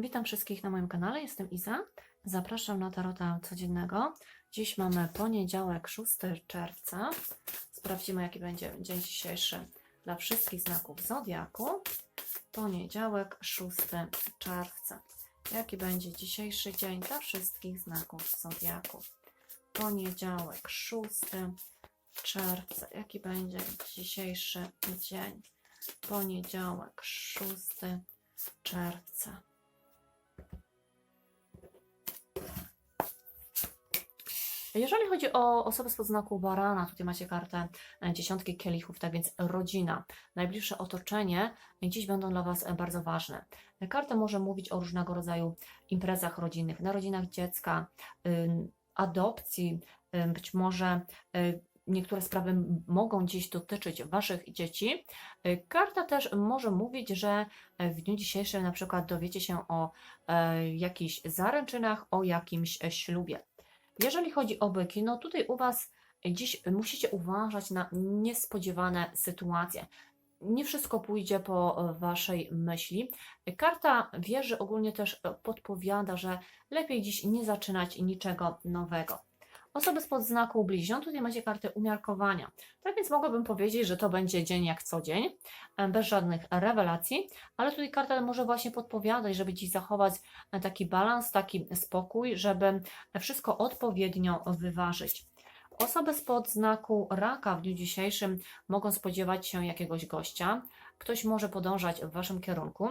Witam wszystkich na moim kanale, jestem Iza. Zapraszam na tarota codziennego. Dziś mamy poniedziałek, 6 czerwca. Sprawdzimy, jaki będzie dzień dzisiejszy dla wszystkich znaków zodiaku. Poniedziałek, 6 czerwca. Jaki będzie dzisiejszy dzień dla wszystkich znaków zodiaku? Poniedziałek, 6 czerwca. Jaki będzie dzisiejszy dzień? Poniedziałek, 6 czerwca. Jeżeli chodzi o osobę z podznaku barana, tutaj macie kartę e, dziesiątki kielichów, tak więc rodzina, najbliższe otoczenie dziś będą dla Was bardzo ważne. Karta może mówić o różnego rodzaju imprezach rodzinnych, narodzinach dziecka, adopcji, być może y, niektóre sprawy mogą dziś dotyczyć Waszych dzieci. Y, Karta też może mówić, że e, w dniu dzisiejszym na przykład dowiecie się o e, jakichś zaręczynach, o jakimś ślubie. Jeżeli chodzi o byki, no tutaj u Was dziś musicie uważać na niespodziewane sytuacje. Nie wszystko pójdzie po Waszej myśli. Karta wieży ogólnie też podpowiada, że lepiej dziś nie zaczynać niczego nowego. Osoby spod znaku bliźniąt, tutaj macie kartę umiarkowania. Tak więc mogłabym powiedzieć, że to będzie dzień jak co dzień, e, bez żadnych rewelacji, ale tutaj karta może właśnie podpowiadać, żeby dziś zachować e, taki balans, taki spokój, żeby wszystko odpowiednio wyważyć. Osoby spod znaku raka w dniu dzisiejszym mogą spodziewać się jakiegoś gościa. Ktoś może podążać w Waszym kierunku.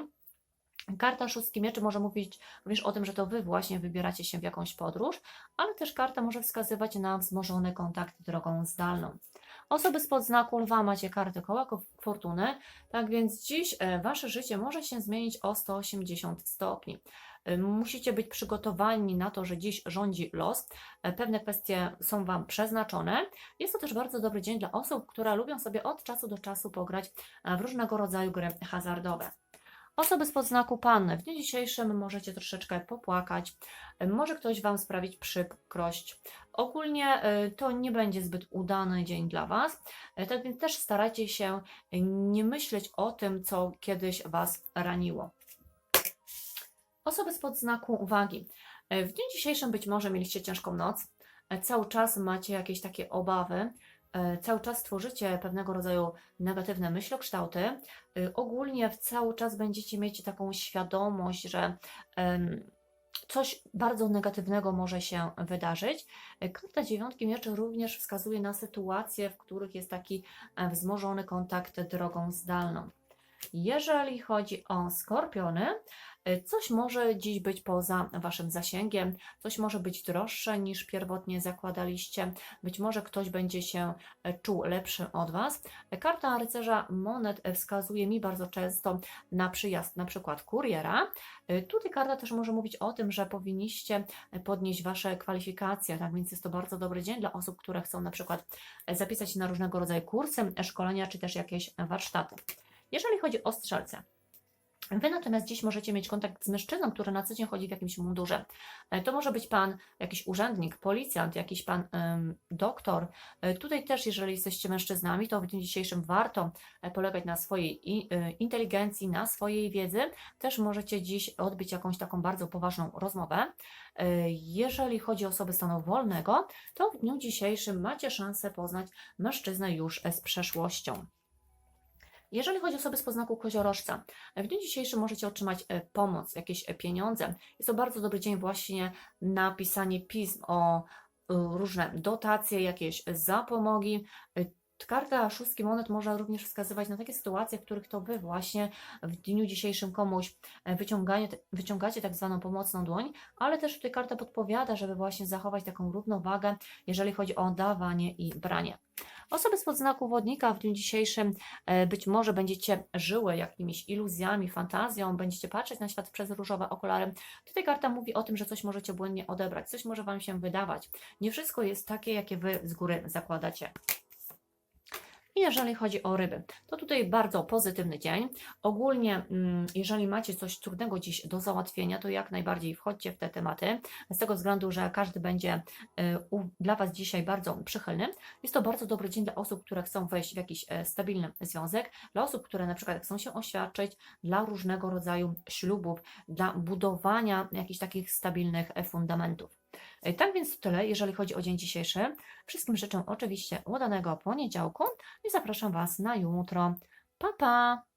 Karta szóstki mieczy może mówić również o tym, że to Wy właśnie wybieracie się w jakąś podróż, ale też karta może wskazywać na wzmożony kontakt drogą zdalną. Osoby spod znaku lwa macie kartę koła ko- fortuny, tak więc dziś e, Wasze życie może się zmienić o 180 stopni. E, Musicie być przygotowani na to, że dziś rządzi los. E, Pewne kwestie są Wam przeznaczone. Jest to też bardzo dobry dzień dla osób, które lubią sobie od czasu do czasu pograć w różnego rodzaju gry hazardowe. Osoby spod znaku panny. W dniu dzisiejszym możecie troszeczkę popłakać. E, Może ktoś Wam sprawić przykrość. Ogólnie y, to nie będzie zbyt udany dzień dla Was, E, tak więc też starajcie się nie myśleć o tym, co kiedyś Was raniło. Osoby spod znaku uwagi. E, W dniu dzisiejszym być może mieliście ciężką noc, e, cały czas macie jakieś takie obawy, e, cały czas tworzycie pewnego rodzaju negatywne myślokształty. Y, Ogólnie cały czas będziecie mieć taką świadomość, że coś bardzo negatywnego może się wydarzyć. E, Karta dziewiątki mieczy również wskazuje na sytuacje, w których jest taki e, wzmożony kontakt drogą zdalną. Jeżeli chodzi o skorpiony, coś może dziś być poza Waszym zasięgiem, coś może być droższe niż pierwotnie zakładaliście, być może ktoś będzie się e, czuł lepszy od Was. E, Karta rycerza monet e, wskazuje mi bardzo często na przyjazd na przykład kuriera. Y, Tutaj karta też może mówić o tym, że powinniście e, podnieść Wasze kwalifikacje, tak więc jest to bardzo dobry dzień dla osób, które chcą na przykład e, zapisać się na różnego rodzaju kursy, e, szkolenia czy też jakieś e, warsztaty. Jeżeli chodzi o strzelce, Wy natomiast dziś możecie mieć kontakt z mężczyzną, który na co dzień chodzi w jakimś mundurze. E, To może być pan jakiś urzędnik, policjant, jakiś pan ym, doktor. E, Tutaj też, jeżeli jesteście mężczyznami, to w dniu dzisiejszym warto e, polegać na swojej inteligencji, na swojej wiedzy. Też możecie dziś odbyć jakąś taką bardzo poważną rozmowę. Jeżeli chodzi o osoby stanu wolnego, to w dniu dzisiejszym macie szansę poznać mężczyznę już z przeszłością. Jeżeli chodzi o osoby z poznaku koziorożca, w dniu dzisiejszym możecie otrzymać e, pomoc, jakieś e, pieniądze. Jest to bardzo dobry dzień właśnie na pisanie pism o e, różne dotacje, jakieś zapomogi. Karta szóstki monet może również wskazywać na takie sytuacje, w których to Wy właśnie w dniu dzisiejszym komuś wyciągacie tak zwaną pomocną dłoń, ale też tutaj karta podpowiada, żeby właśnie zachować taką równowagę, jeżeli chodzi o dawanie i branie. Osoby spod znaku wodnika w dniu dzisiejszym e, być może będziecie żyły jakimiś iluzjami, fantazją, będziecie patrzeć na świat przez różowe okulary. Tutaj karta mówi o tym, że coś możecie błędnie odebrać, coś może Wam się wydawać. Nie wszystko jest takie, jakie Wy z góry zakładacie. I jeżeli chodzi o ryby, to tutaj bardzo pozytywny dzień. Ogólnie, mm, jeżeli macie coś trudnego dziś do załatwienia, to jak najbardziej wchodźcie w te tematy, z tego względu, że każdy będzie y, dla Was dzisiaj bardzo przychylny. Jest to bardzo dobry dzień dla osób, które chcą wejść w jakiś e, stabilny związek, dla osób, które na przykład chcą się oświadczyć, dla różnego rodzaju ślubów, dla budowania jakichś takich stabilnych e, fundamentów. E, Tak więc tyle, jeżeli chodzi o dzień dzisiejszy. Wszystkim życzę oczywiście udanego poniedziałku i zapraszam Was na jutro. Pa, pa!